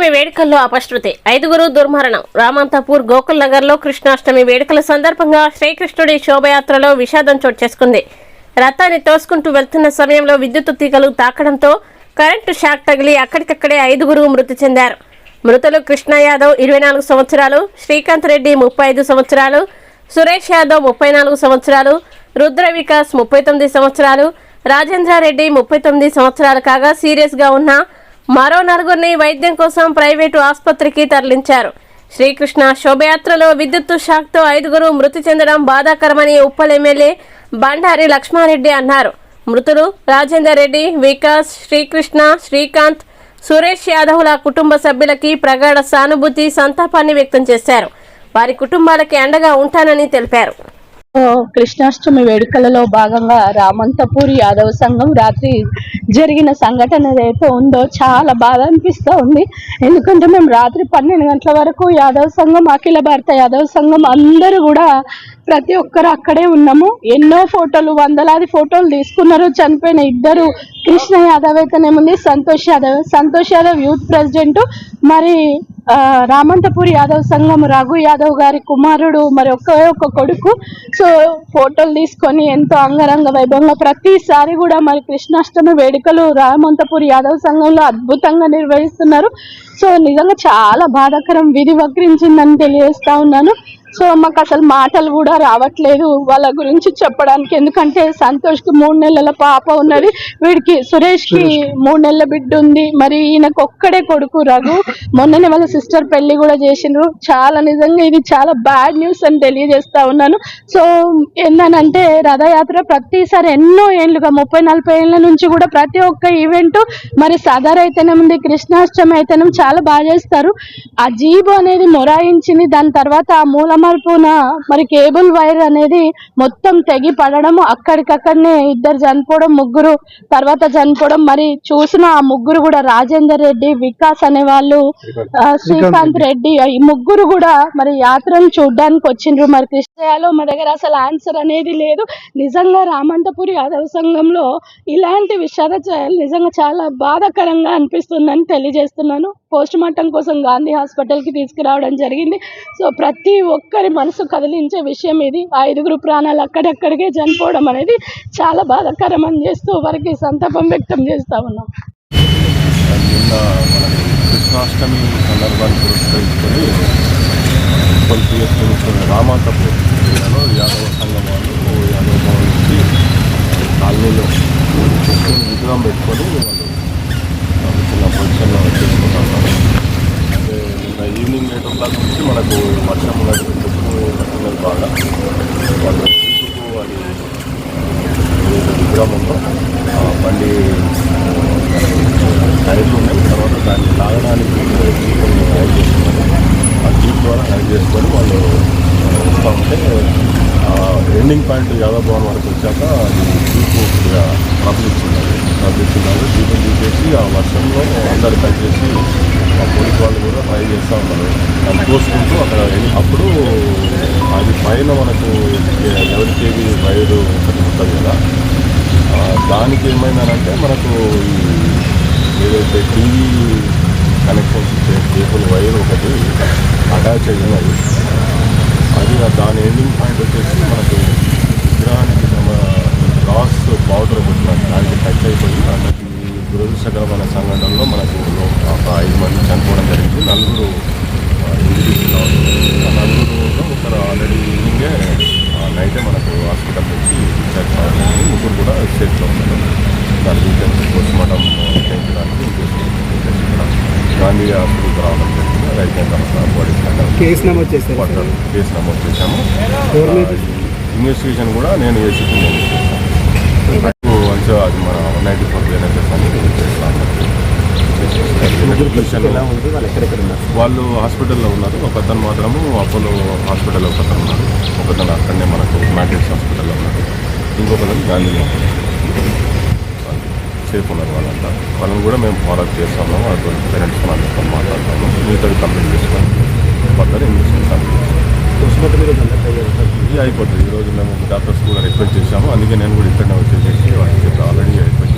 కృష్ణాష్టమి వేడుకల్లో అపశృతి. ఐదుగురు దుర్మరణం. రామంతపూర్ గోకుల్ నగర్లో కృష్ణాష్టమి వేడుకల సందర్భంగా శ్రీకృష్ణుడి శోభయాత్రలో విషాదం చోటు చేసుకుంది. రథాన్ని తోసుకుంటూ వెళ్తున్న సమయంలో విద్యుత్ తీగలు తాకడంతో కరెంటు షాక్ తగిలి అక్కడికక్కడే ఐదుగురు మృతి చెందారు. మృతులు కృష్ణ యాదవ్ ఇరవై నాలుగు సంవత్సరాలు శ్రీకాంత్ రెడ్డి ముప్పై ఐదు సంవత్సరాలు సురేష్ యాదవ్ ముప్పై నాలుగు సంవత్సరాలు రుద్ర వికాస్ ముప్పై తొమ్మిది సంవత్సరాలు రాజేంద్రారెడ్డి ముప్పై తొమ్మిది సంవత్సరాలు కాగా సీరియస్గా ఉన్న మరో నలుగురిని వైద్యం కోసం ప్రైవేటు ఆసుపత్రికి తరలించారు. శ్రీకృష్ణ శోభయాత్రలో విద్యుత్తు షాక్తో ఐదుగురు మృతి చెందడం బాధాకరమని ఉప్పల్ ఎమ్మెల్యే బండారి లక్ష్మారెడ్డి అన్నారు. మృతులు రాజేందర్ రెడ్డి వికాస్ శ్రీకృష్ణ శ్రీకాంత్ సురేష్ యాదవ్ల కుటుంబ సభ్యులకి ప్రగాఢ సానుభూతి సంతాపాన్ని వ్యక్తం చేశారు. వారి కుటుంబాలకి అండగా ఉంటానని తెలిపారు. కృష్ణాష్టమి వేడుకలలో భాగంగా రామంతపూర్ యాదవ సంఘం రాత్రి జరిగిన సంఘటన ఏదైతే ఉందో చాలా బాధ అనిపిస్తూ ఉంది. ఎందుకంటే మేము రాత్రి పన్నెండు గంటల వరకు యాదవ సంఘం అఖిల భారత యాదవ సంఘం అందరూ కూడా ప్రతి ఒక్కరు అక్కడే ఉన్నాము. ఎన్నో ఫోటోలు వందలాది ఫోటోలు తీసుకున్నారు. చనిపోయిన ఇద్దరు కృష్ణ యాదవ్ అయితేనేముంది? Santosh Yadav. Santosh Yadav youth president. మరి రామంతపూర్ యాదవ్ సంఘం రఘు యాదవ్ గారి కుమారుడు మరి ఒకే ఒక కొడుకు. సో ఫోటోలు తీసుకొని ఎంతో అంగరంగ వైభవంగా ప్రతిసారి కూడా మరి కృష్ణాష్టమి వేడుకలు రామంతపూర్ యాదవ్ సంఘంలో అద్భుతంగా నిర్వహిస్తున్నారు. సో నిజంగా చాలా బాధాకరం. విధి వక్రించిందని తెలియజేస్తా ఉన్నాను. సో మాకు అసలు మాటలు కూడా రావట్లేదు వాళ్ళ గురించి చెప్పడానికి. ఎందుకంటే సంతోష్కి మూడు నెలల పాప ఉన్నది. వీడికి సురేష్కి మూడు నెలల బిడ్డ ఉంది. మరి ఈయనకు ఒక్కడే కొడుకు రఘు. మొన్ననే వాళ్ళ సిస్టర్ పెళ్ళి కూడా చేసిండ్రు. చాలా నిజంగా ఇది చాలా బ్యాడ్ న్యూస్ అని తెలియజేస్తా ఉన్నాను. సో ఏందనంటే రథయాత్ర ప్రతిసారి ఎన్నో ఏళ్ళుగా ముప్పై నలభై ఏళ్ళ నుంచి కూడా ప్రతి ఒక్క ఈవెంట్ మరి సదర్ అయితేనేముంది కృష్ణాష్టమి అయితేనేమో చాలా బాగా చేస్తారు. ఆ జీబు అనేది మొరాయించింది. దాని తర్వాత ఆ మూలమల్పున మరి కేబుల్ వైర్ అనేది మొత్తం తెగి పడడం అక్కడికక్కడనే ఇద్దరు చనిపోవడం ముగ్గురు తర్వాత చనిపోవడం మరి చూసిన ఆ ముగ్గురు కూడా రాజేందర్ రెడ్డి వికాస్ అనే వాళ్ళు శ్రీకాంత్ రెడ్డి. ఈ ముగ్గురు కూడా మరి యాత్రను చూడడానికి వచ్చిండ్రు. మరి కృష్ణయాలో మా దగ్గర అసలు ఆన్సర్ అనేది లేదు. నిజంగా రామంతపురి యాదవ సంఘంలో ఇలాంటి విషాద నిజంగా చాలా బాధాకరంగా అనిపిస్తుందని తెలియజేస్తున్నాను. పోస్ట్ మార్టం కోసం గాంధీ హాస్పిటల్కి తీసుకురావడం జరిగింది. సో ప్రతి ఒక్కరి మనసు కదిలించే విషయం ఇది. ఆ ఐదుగురు ప్రాణాలు అక్కడక్కడికే చనిపోవడం అనేది చాలా బాధాకరం అని చేస్తూ వారికి సంతాపం వ్యక్తం చేస్తా ఉన్నాం. కృష్ణాష్టమి సందర్భాన్ని పురస్కరించుకొని రామాంతపూర్ యాదవ సంఘం వాళ్ళు యాదవ భవన్ నుంచి కాలనీలో విగ్రహం పెట్టుకొని వాళ్ళు చిన్న పొజిషన్లో అంటే నిన్న ఈవినింగ్ ఎయిట్ ఓ క్లాక్ నుంచి మనకు వర్షం ఉన్నది. కృష్ణుడు పడుతున్నది బాగా వాళ్ళు తీసుకు అది ఏదైతే విగ్రహం ఎండింగ్ పాయింట్ యాదవ్ భవన్ వరకు వచ్చాక అది జీపు కొద్దిగా ట్రబుల్ దీపం తీసేసి ఆ వర్షంలో అందరు కలిసేసి ఆ పోలీస్ వాళ్ళు కూడా ట్రై చేస్తూ ఉన్నారు. దాన్ని చూసుకుంటూ అక్కడ అప్పుడు అది పైన మనకు ఎవరి కేజీ వైరు ఒకటి ఉంటుంది కదా. దానికి ఏమైందనంటే మనకు ఈ ఏదైతే టీవీ కనెక్షన్స్ ఇచ్చే కేబుల్ వైర్ ఒకటి అటాచ్ అయి ఉన్నది అది దాని ఎండింగ్ పాయింట్ వచ్చేసి మనకు విగ్రహానికి క్రాస్ బార్డర్ ఒకటి ఉన్నది. దానికి టచ్ అయిపోయి దానికి దురదృష్టకరమైన సంఘటనలో మనకు ఒక ఐదు మంది చనిపోవడం జరిగింది నలుగురు ఇంజరీస్ కావాలి ఆ నలుగురు ఒకరు ఆల్రెడీ ఈవినింగే నైటే మనకు హాస్పిటల్ నుంచి డిశ్చార్జ్ కావడం జరిగింది. ముగ్గురు కూడా సేఫ్గా ఉన్నారు దాని డీటెయిల్స్ పోస్ట్ మార్టం చేయించడానికి గాంధీ హాస్పిటల్కి రావడం జరిగింది అయిపోయిన తర్వాత బాడీ కేసు నమోదు చేశారు కేసు నమోదు చేశాము? ఇన్వెస్టిగేషన్ కూడా నేను ఏసీపీ వన్స్ అది మన వన్ నైంటీ ఫోర్ బిఎన్ఎస్ఎస్ అని ఉంది? వాళ్ళు హాస్పిటల్లో ఉన్నారు. ఒక అతను మాత్రము అపోలో హాస్పిటల్లో ఒక అతను ఉన్నారు. ఒక అతను అక్కడనే మనకు మ్యాట్రిక్స్ హాస్పిటల్లో ఉన్నారు. గాంధీలో వాళ్ళు సేఫ్ ఉన్నారు వాళ్ళంతా. వాళ్ళని కూడా మేము ఫాలోఅప్ చేస్తాము. అటువంటి పేరెంట్స్ వాళ్ళతో మాట్లాడతాము. మీతో కంప్లీట్ చేసుకొని పక్కన ఇంజక్షన్ కంప్లీట్ చేస్తాము ఇది అయిపోతుంది. ఈరోజు మేము డాక్టర్స్ కూడా రిక్వెస్ట్ చేశాము. అందుకే నేను కూడా ఇక్కడనే వచ్చేసేసి వాళ్ళకి ఆల్రెడీ రిక్వెస్ట్